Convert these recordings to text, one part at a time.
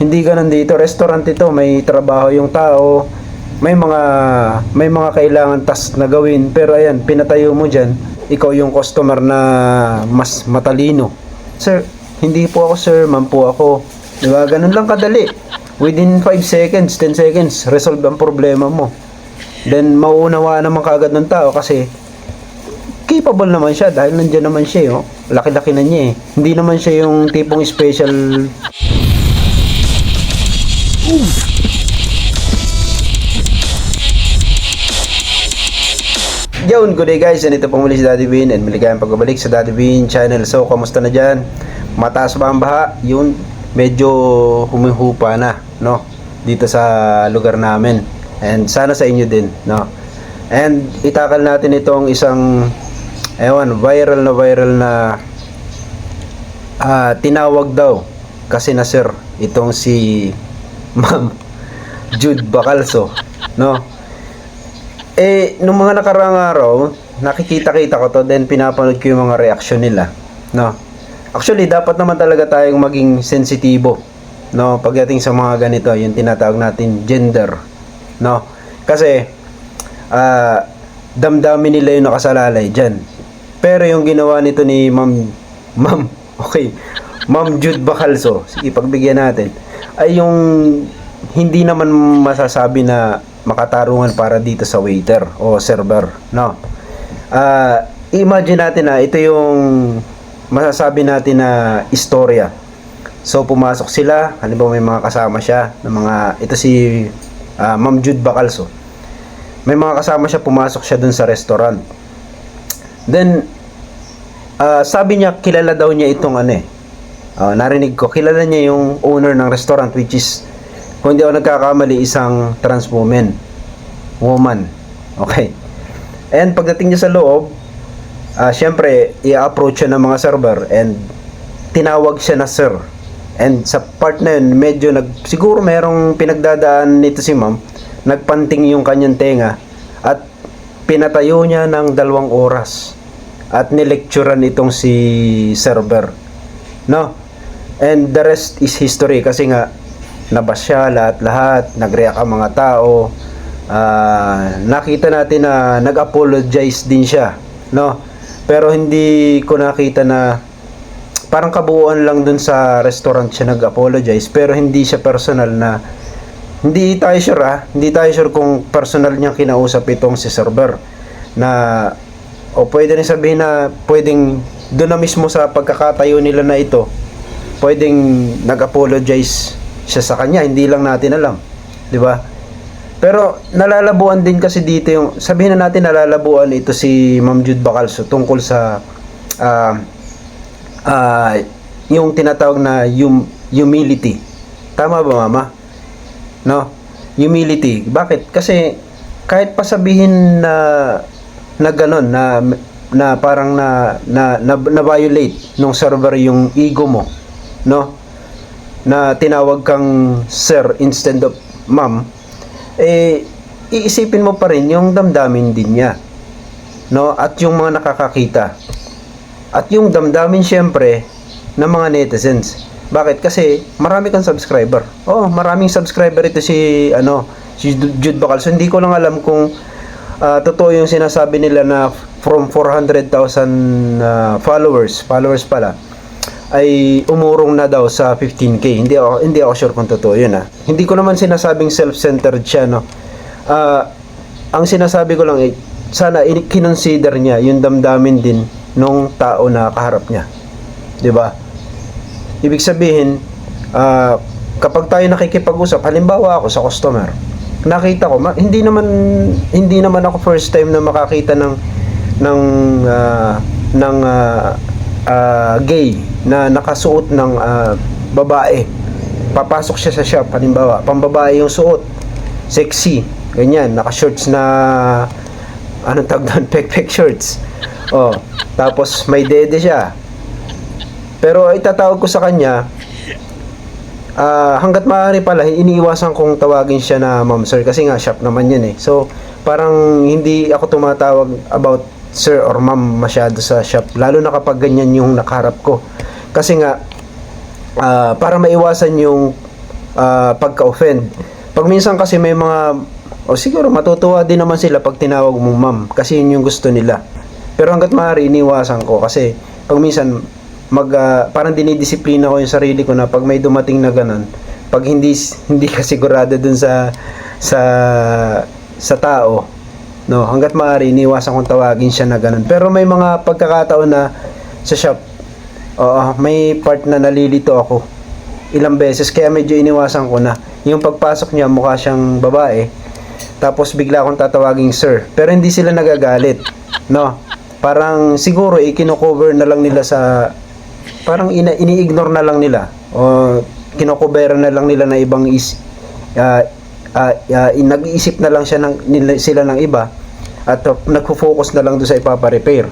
Hindi ganun dito. Restaurant ito, may trabaho yung tao, may mga may mga kailangan task na gawin, pero ayan, pinatayo mo diyan, ikaw yung customer na mas matalino. Sir, hindi po ako sir, ma'am po ako. Di ba? Ganun lang kadali. Within 5 seconds, 10 seconds, resolve ang problema mo. Then, mauunawaan naman kagad ng tao kasi capable naman siya dahil nandiyan naman siya, eh, oh. Laki-laki na niya eh. Hindi naman siya yung tipong special Yun, good day guys. Nandito po muli si Daddy Bean and maligayang pagbabalik sa Daddy Bean channel. So, kamusta na dyan? Mataas ba ang baha? Yun, medyo humihupa na, no? Dito sa lugar namin. And sana sa inyo din, no? And itakal natin itong isang, ewan, viral na viral na ah, tinawag daw kasi na sir itong si Ma'am Jude Bacalso, no? Eh, nung mga nakaraang araw, nakikita-kita ko to, then pinapanood ko yung mga reaction nila. No? Actually, dapat naman talaga tayong maging sensitibo. No? Pagdating sa mga ganito, yung tinatawag natin gender. No? Kasi, ah, damdamin nila yung nakasalalay dyan. Pero yung ginawa nito ni Ma'am, Ma'am, okay, Ma'am Jude Bacalso, sige, pagbigyan natin, ay yung hindi naman masasabi na makatarungan para dito sa waiter o server, no? Ah, imagine natin na ito yung masasabi natin na istorya. So pumasok sila, halimbawa may mga kasama siya ng mga ito si ah, Ma'am Jude Bacalso. May mga kasama siya, pumasok siya dun sa restaurant. Then ah, sabi niya kilala daw niya itong ano eh. Ah, narinig ko, kilala niya yung owner ng restaurant which is kung hindi ako nagkakamali, isang trans woman. Woman. Okay. And pagdating niya sa loob, ah syempre, i-approach siya ng mga server and tinawag siya na sir. And sa part na yun, medyo nag, siguro merong pinagdadaan nito si ma'am, nagpanting yung kanyang tenga at pinatayo niya ng dalawang oras at nilecturean itong si server. No? And the rest is history kasi nga nabas siya lahat-lahat, nag-react ang mga tao. Ah, nakita natin na nag-apologize din siya, no? Pero hindi ko nakita na parang kabuuan lang dun sa restaurant siya nag-apologize pero hindi siya personal na hindi tayo sure ah, hindi tayo sure kung personal niyang kinausap itong si server na o pwede rin sabihin na pwedeng doon na mismo sa pagkakatayo nila na ito pwedeng nag-apologize siya sa kanya, hindi lang natin alam. 'Di ba? Pero nalalabuan din kasi dito yung sabihin na natin nalalabuan ito si Ma'am Jude Bacalso tungkol sa ah ah, yung tinatawag na hum- humility. Tama ba mama? No? Humility. Bakit? Kasi kahit pa sabihin na na ganun na na parang na na, na, na violate nung server yung ego mo, no? na tinawag kang sir instead of ma'am, eh, iisipin mo pa rin yung damdamin din niya. No? At yung mga nakakakita. At yung damdamin syempre ng mga netizens. Bakit? Kasi marami kang subscriber. Oh, maraming subscriber ito si ano, si Jude Bacalso. Hindi ko lang alam kung ah, totoo yung sinasabi nila na from 400,000 ah, followers, followers pala ay umurong na daw sa 15k. Hindi ako hindi ako sure kung totoo 'yun ah. Hindi ko naman sinasabing self-centered siya no. Ah, ang sinasabi ko lang ay sana kinonsider niya yung damdamin din nung tao na kaharap niya. 'Di ba? Ibig sabihin, ah, kapag tayo nakikipag-usap, halimbawa ako sa customer, nakita ko, hindi naman hindi naman ako first time na makakita ng ng ah, ng ah, ah, gay na nakasuot ng ah, babae. Papasok siya sa shop, halimbawa, pambabae yung suot. Sexy, ganyan, naka-shorts na anong tawag doon, pek-pek shorts. Oh, tapos may dede siya. Pero itatawag ko sa kanya, ah hanggat maaari pala, iniiwasan kong tawagin siya na ma'am sir kasi nga shop naman yan eh. So, parang hindi ako tumatawag about sir or ma'am masyado sa shop. Lalo na kapag ganyan yung nakaharap ko. Kasi nga, ah, para maiwasan yung ah, pagka-offend. Pag minsan kasi may mga o siguro matutuwa din naman sila pag tinawag mong ma'am kasi yun yung gusto nila. Pero hangga't maaari iniwasan ko kasi pag minsan mag ah, parang dinidisiplina ko yung sarili ko na pag may dumating na ganun, pag hindi hindi ka sigurado dun sa sa sa tao, no, hangga't maaari iniwasan kong tawagin siya na ganun. Pero may mga pagkakataon na sa shop, oo, may part na nalilito ako ilang beses kaya medyo iniwasan ko na. Yung pagpasok niya mukha siyang babae. Tapos bigla akong tatawaging sir. Pero hindi sila nagagalit. No. Parang siguro ikino-cover na lang nila sa parang ina, ini-ignore na lang nila o kinocover na lang nila na ibang is ah, ah, ah, nag-iisip na lang siya ng nila, sila ng iba at uh, nagfo-focus na lang doon sa ipapa-repair.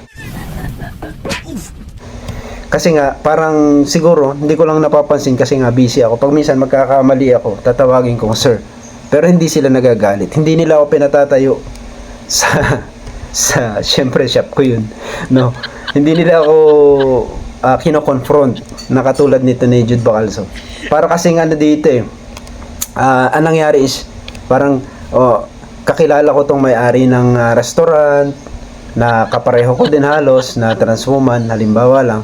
Kasi nga, parang siguro, hindi ko lang napapansin kasi nga busy ako. Pag minsan magkakamali ako, tatawagin kong sir. Pero hindi sila nagagalit. Hindi nila ako pinatatayo sa, sa, syempre, shop ko yun. No? Hindi nila ako uh, kino-confront na katulad nito ni Jude Bacalso. Para kasi ano dito eh, ah, ang nangyari is, parang, oh, kakilala ko tong may-ari ng ah, restaurant, na kapareho ko din halos, na trans woman, halimbawa lang.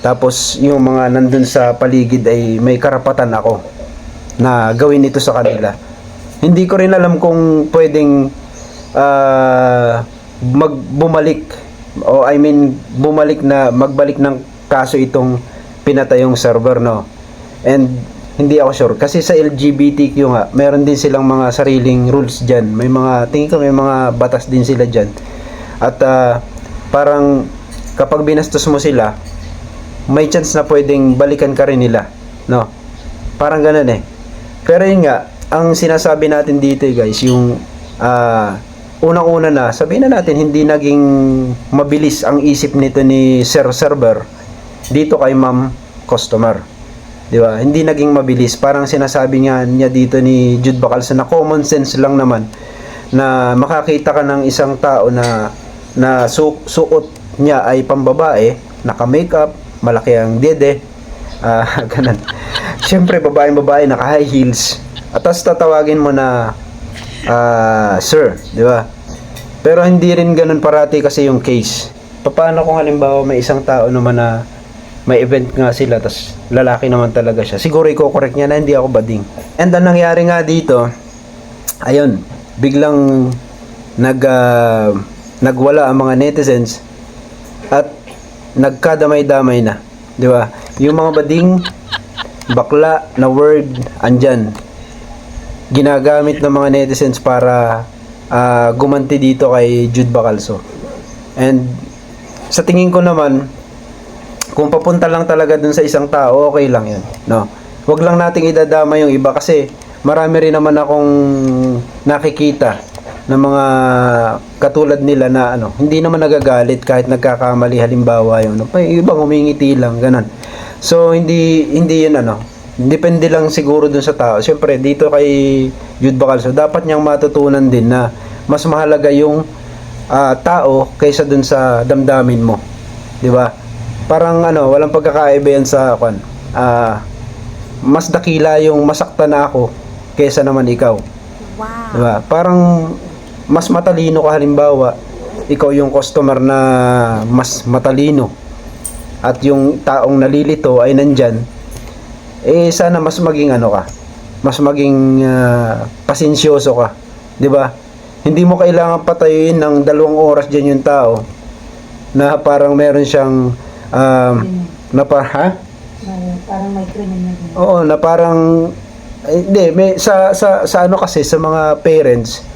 Tapos yung mga nandun sa paligid ay may karapatan ako na gawin ito sa kanila. Hindi ko rin alam kung pwedeng ah, magbumalik o I mean bumalik na magbalik ng kaso itong pinatayong server no. And hindi ako sure kasi sa LGBTQ nga meron din silang mga sariling rules diyan. May mga tingin ko may mga batas din sila diyan. At ah, parang kapag binastos mo sila, may chance na pwedeng balikan ka rin nila. No? Parang ganun eh. Pero yun nga, ang sinasabi natin dito eh, guys, yung ah, unang-una na, sabihin na natin, hindi naging mabilis ang isip nito ni Sir Server dito kay Ma'am Customer. Di ba? Hindi naging mabilis. Parang sinasabi nga niya dito ni Jude Bacalso na common sense lang naman na makakita ka ng isang tao na na su- suot niya ay pambabae, naka-makeup, malaki ang dede, ah ganun. Siyempre, babaeng babae, naka-high heels, at tapos tatawagin mo na ah, sir, di ba? Pero hindi rin ganun parati kasi yung case. Paano kung halimbawa may isang tao naman na may event nga sila, tas lalaki naman talaga siya. Siguro i-correct niya na hindi ako bading. And ang nangyari nga dito, ayun, biglang nag ah, nagwala ang mga netizens at nagkadamay-damay na, 'di ba? Yung mga bading bakla na word andyan ginagamit ng mga netizens para ah, gumanti dito kay Jude Bacalso. And sa tingin ko naman kung papunta lang talaga dun sa isang tao, okay lang 'yan, no? Huwag lang nating idadama yung iba kasi marami rin naman akong nakikita ng mga katulad nila na ano, hindi naman nagagalit kahit nagkakamali halimbawa yung ano, pa yung ibang humingiti lang ganun. So hindi hindi yun ano, depende lang siguro dun sa tao. Siyempre dito kay Jude Bacalso, dapat niyang matutunan din na mas mahalaga yung ah, tao kaysa dun sa damdamin mo. 'Di ba? Parang ano, walang pagkakaiba yan sa kwan. Ah, mas dakila yung masaktan na ako kaysa naman ikaw. Wow. Diba? Parang mas matalino ka halimbawa, ikaw yung customer na mas matalino at yung taong nalilito ay nandyan, eh sana mas maging ano ka, mas maging ah, pasensyoso ka. 'Di ba? Hindi mo kailangan patayuin ng dalawang oras dyan yung tao na parang meron siyang um, na pa, ha? Parang may din. Oo, na parang eh, hindi, may sa sa sa ano kasi sa mga parents,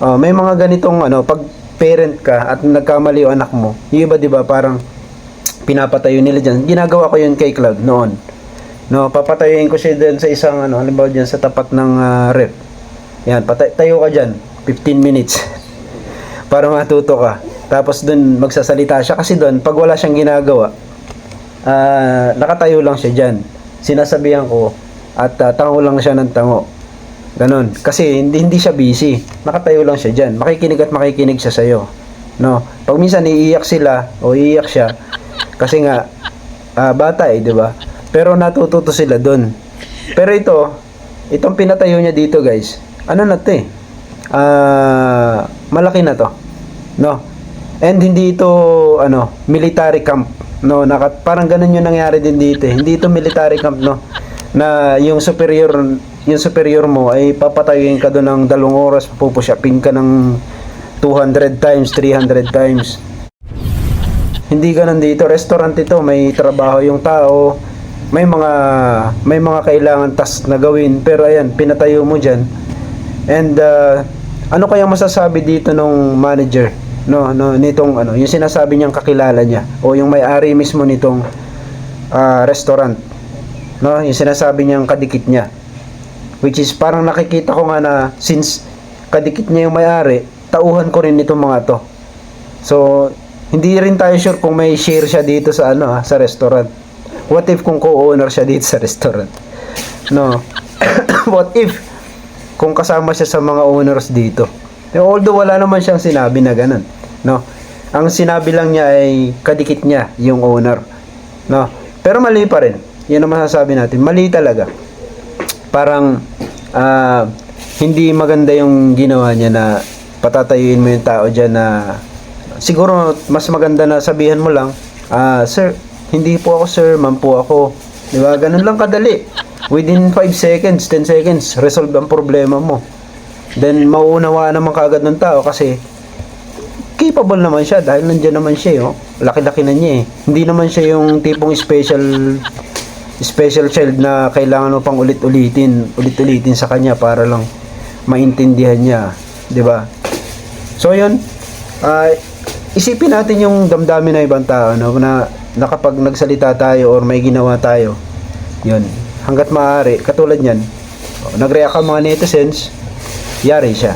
oh, may mga ganitong ano, pag parent ka at nagkamali yung anak mo, yung iba 'di ba parang pinapatayo nila diyan. Ginagawa ko 'yun kay Cloud noon. No, papatayuin ko siya doon sa isang ano, halimbawa diyan sa tapat ng ah, rep. Yan, patay tayo ka diyan, 15 minutes. para matuto ka. Tapos doon magsasalita siya kasi doon pag wala siyang ginagawa, ah nakatayo lang siya diyan. Sinasabihan ko at ah, tango lang siya ng tango. Ganon. Kasi hindi, hindi siya busy. Nakatayo lang siya diyan. Makikinig at makikinig siya sa'yo. No? Pag minsan iiyak sila o iiyak siya kasi nga ah, bata eh, 'di ba? Pero natututo sila doon. Pero ito, itong pinatayo niya dito guys, ano na to eh, ah, malaki na to, no? And hindi ito, ano, military camp, no? Naka, parang ganun yung nangyari din dito eh. Hindi ito military camp, no? Na yung superior, yung superior mo ay papatayuin ka doon ng dalawang oras, pupusyapin ka ng 200 times, 300 times. Hindi ganun dito. Restaurant ito, may trabaho yung tao, may mga may mga kailangan task na gawin, pero ayan, pinatayo mo diyan. And uh, ano kaya masasabi dito nung manager? No, no, nitong ano, yung sinasabi niyang kakilala niya o yung may-ari mismo nitong ah, restaurant. No, yung sinasabi niyang kadikit niya. Which is parang nakikita ko nga na since kadikit niya yung may-ari, tauhan ko rin itong mga to. So, hindi rin tayo sure kung may share siya dito sa ano ah, sa restaurant. What if kung co-owner siya dito sa restaurant? No. What if kung kasama siya sa mga owners dito? Eh, Although wala naman siyang sinabi na ganun, no. Ang sinabi lang niya ay kadikit niya yung owner, no. Pero mali pa rin. Yan ang masasabi natin. Mali talaga. Parang ah, hindi maganda yung ginawa niya na patatayuin mo yung tao diyan na siguro mas maganda na sabihan mo lang, ah, sir, hindi po ako sir, ma'am po ako. Di ba? Ganun lang kadali. Within 5 seconds, 10 seconds, resolve ang problema mo. Then, mauunawaan naman kagad ng tao kasi capable naman siya dahil nandiyan naman siya, eh, oh. Laki-laki na niya eh. Hindi naman siya yung tipong special special child na kailangan mo pang ulit-ulitin, ulit-ulitin sa kanya para lang maintindihan niya, 'di ba? So 'yun. ah, isipin natin yung damdamin ng ibang tao no na, na kapag nagsalita tayo or may ginawa tayo. 'Yun. Hangga't maaari, katulad niyan. oh, Nag-react ang mga netizens, yari siya.